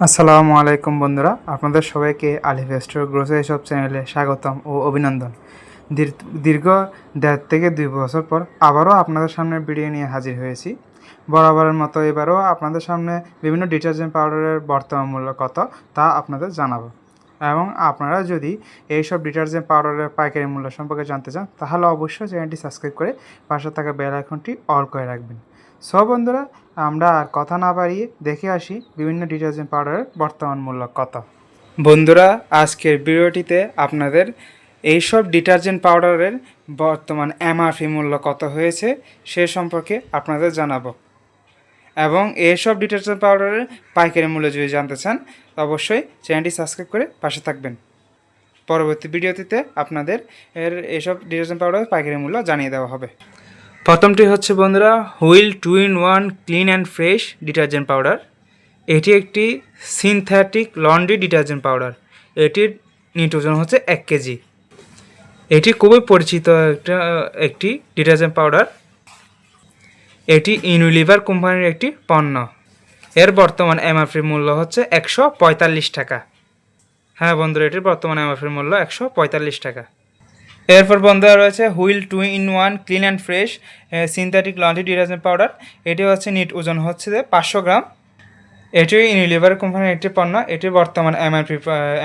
আসসালামু আলাইকুম বন্ধুরা, আপনাদের সবাইকে আলিফ স্টোর গ্রোসারি শপ চ্যানেলে স্বাগতম ও অভিনন্দন। দীর- দীর্ঘ দেড় থেকে দুই বছর পর আবারও আপনাদের সামনে ভিডিও নিয়ে হাজির হয়েছি। বরাবরের মতো এবারও আপনাদের সামনে বিভিন্ন ডিটারজেন্ট পাউডারের বর্তমান মূল্য কত তা আপনাদের জানাব। এবং আপনারা যদি এইসব ডিটারজেন্ট পাউডারের পাইকারি মূল্য সম্পর্কে জানতে চান, তাহলে অবশ্যই চ্যানেলটি সাবস্ক্রাইব করে পাশে থাকা বেল আইকনটি অল করে রাখবেন। সব বন্ধুরা আমরা আর কথা না বাড়িয়ে দেখে আসি বিভিন্ন ডিটারজেন্ট পাউডারের বর্তমান মূল্য কত। বন্ধুরা, আজকের ভিডিওটিতে আপনাদের এইসব ডিটারজেন্ট পাউডারের বর্তমান এমআরপি মূল্য কত হয়েছে সে সম্পর্কে আপনাদের জানাব। এবং এইসব ডিটারজেন্ট পাউডারের পাইকারি মূল্য যদি জানতে চান, অবশ্যই চ্যানেলটি সাবস্ক্রাইব করে পাশে থাকবেন। পরবর্তী ভিডিওটিতে আপনাদের এর এইসব ডিটারজেন্ট পাউডারের পাইকারি মূল্য জানিয়ে দেওয়া হবে। প্রথমটি হচ্ছে বন্ধুরা, Wheel two in one clean and fresh detergent powder. এটি একটি সিনথেটিক লন্ড্রি ডিটারজেন্ট পাউডার। এটির নিট ওজন হচ্ছে এক কেজি। এটি খুবই পরিচিত একটা, একটি ডিটারজেন্ট পাউডার। এটি ইউনিলিভার কোম্পানির একটি পণ্য। এর বর্তমান এমআরপি মূল্য হচ্ছে একশো পঁয়তাল্লিশ টাকা। হ্যাঁ বন্ধুরা, এটির বর্তমান এমআরপি মূল্য একশো পঁয়তাল্লিশ টাকা। এরপর বন্ধুরা রয়েছে Wheel two in one, clean and fresh synthetic laundry detergent powder. এটি হচ্ছে নিট ওজন হচ্ছে যে পাঁচশো গ্রাম। এটি ইউনিলিভার কোম্পানির একটি পণ্য। এটির বর্তমান এমআরপি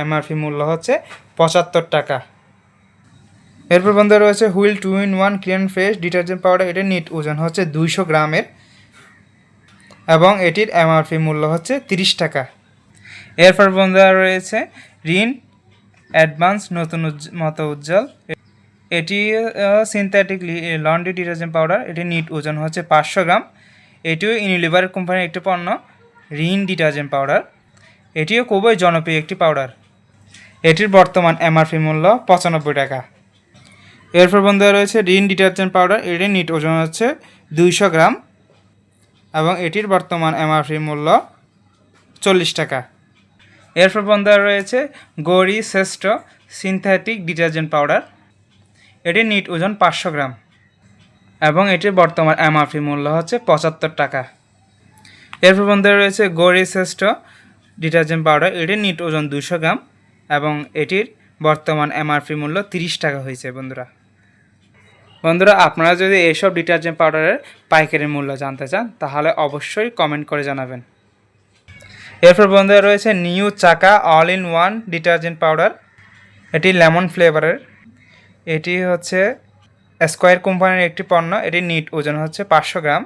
এমআরপি মূল্য হচ্ছে পঁচাত্তর টাকা। এরপর বন্ধুরা রয়েছে Wheel two in one, clean fresh detergent powder. এটির নিট ওজন হচ্ছে দুইশো গ্রামের এবং এটির এমআরপি মূল্য হচ্ছে তিরিশ টাকা। এরপর বন্ধুরা রয়েছে রিন অ্যাডভান্স, নতুন মতো উজ্জ্বল। এটি সিনথেটিক লন্ড্রি ডিটারজেন্ট পাউডার এটির নিট ওজন হচ্ছে পাঁচশো গ্রাম। এটিও ইউনিলিভার কোম্পানির একটি পণ্য রিন ডিটারজেন্ট পাউডার এটিও খুবই জনপ্রিয় একটি পাউডার এটির বর্তমান এমআরপি মূল্য পঁচানব্বই টাকা। এরপর বন্ধুরা রয়েছে রিন ডিটারজেন্ট পাউডার এটির নিট ওজন হচ্ছে দুইশো গ্রাম এবং এটির বর্তমান এমআরপি মূল্য চল্লিশ টাকা। এরপর বন্ধুরা রয়েছে Gouri Shreshtha synthetic detergent powder এটির নিট ওজন পাঁচশো গ্রাম এবং এটির বর্তমান এমআরপি মূল্য হচ্ছে পঁচাত্তর টাকা। এরপর বন্ধুরা রয়েছে গৌরী শ্রেষ্ঠ ডিটারজেন্ট পাউডার। এটির নিট ওজন দুশো গ্রাম এবং এটির বর্তমান এমআরপি মূল্য তিরিশ টাকা হয়েছে, বন্ধুরা। বন্ধুরা, আপনারা যদি এইসব ডিটারজেন্ট পাউডারের পাইকারি মূল্য জানতে চান, তাহলে অবশ্যই কমেন্ট করে জানাবেন। এরপর বন্ধুরা রয়েছে new Chaka all in one detergent powder. এটি লেমন ফ্লেভারের এটি হচ্ছে স্কোয়ার কোম্পানির একটি পণ্য, এটি নিট ওজন হচ্ছে পাঁচশো গ্রাম।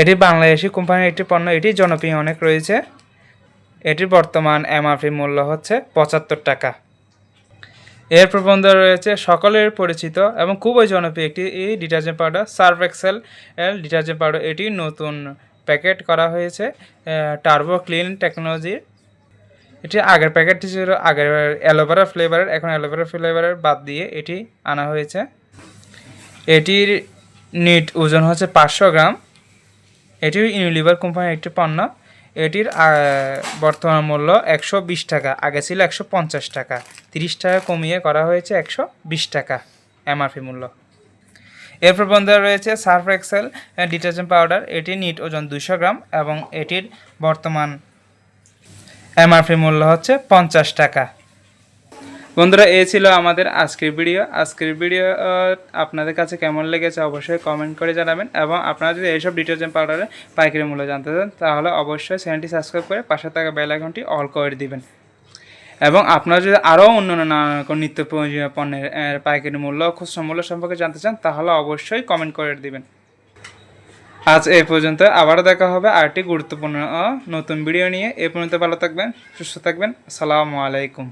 এটি বাংলাদেশি কোম্পানির একটি পণ্য, এটি জনপ্রিয় অনেক রয়েছে। এটির বর্তমান এমআরপি মূল্য হচ্ছে পঁচাত্তর টাকা। এর প্রবন্ধ রয়েছে সকলের পরিচিত এবং খুবই জনপ্রিয় একটি এই ডিটারজেন্ট পাউডার, সার্ভ এক্সেল এল ডিটারজেন্ট পাউডার। এটি নতুন প্যাকেট করা হয়েছে টার্বো ক্লিন টেকনোলজির। এটি আগের প্যাকেটটি ছিল আগের অ্যালোভেরা ফ্লেভারের, এখন অ্যালোভেরা ফ্লেভারের বাদ দিয়ে এটি আনা হয়েছে। এটির নিট ওজন হচ্ছে পাঁচশো গ্রাম। এটি ইউনিলিভার কোম্পানির একটি পণ্য। এটির বর্তমান মূল্য একশো বিশ টাকা, আগে ছিল একশো পঞ্চাশ টাকা। তিরিশ টাকা কমিয়ে করা হয়েছে একশো বিশ টাকা, এমআরপি মূল্য। এরপর বন্ধুরা রয়েছে সার্ফ এক্সেল ডিটারজেন্ট পাউডার। এটির নিট ওজন দুশো গ্রাম এবং এটির বর্তমান এমআরপি মূল্য হচ্ছে পঞ্চাশ টাকা। বন্ধুরা এই ছিল আমাদের আজকের ভিডিও। আজকের ভিডিও আপনাদের কাছে কেমন লেগেছে অবশ্যই কমেন্ট করে জানাবেন এবং আপনারা যদি এইসব ডিটারজেন্ট পাউডারের পাইকারি মূল্য জানতে চান, তাহলে অবশ্যই চ্যানেলটি সাবস্ক্রাইব করে পাশে থাকা বেল আইকনটি অল করে দিবেন। এবং আপনারা যদি আরও অন্যান্য নানা নিত্য পণ্যের পাইকারি মূল্য খুচরা মূল্য সম্পর্কে জানতে চান, তাহলে অবশ্যই কমেন্ট করে দিবেন। আজ এই পর্যন্ত আবারও দেখা হবে আরেকটি গুরুত্বপূর্ণ নতুন ভিডিও নিয়ে। এ পর্যন্ত ভালো থাকবেন, সুস্থ থাকবেন। আসসালামু আলাইকুম।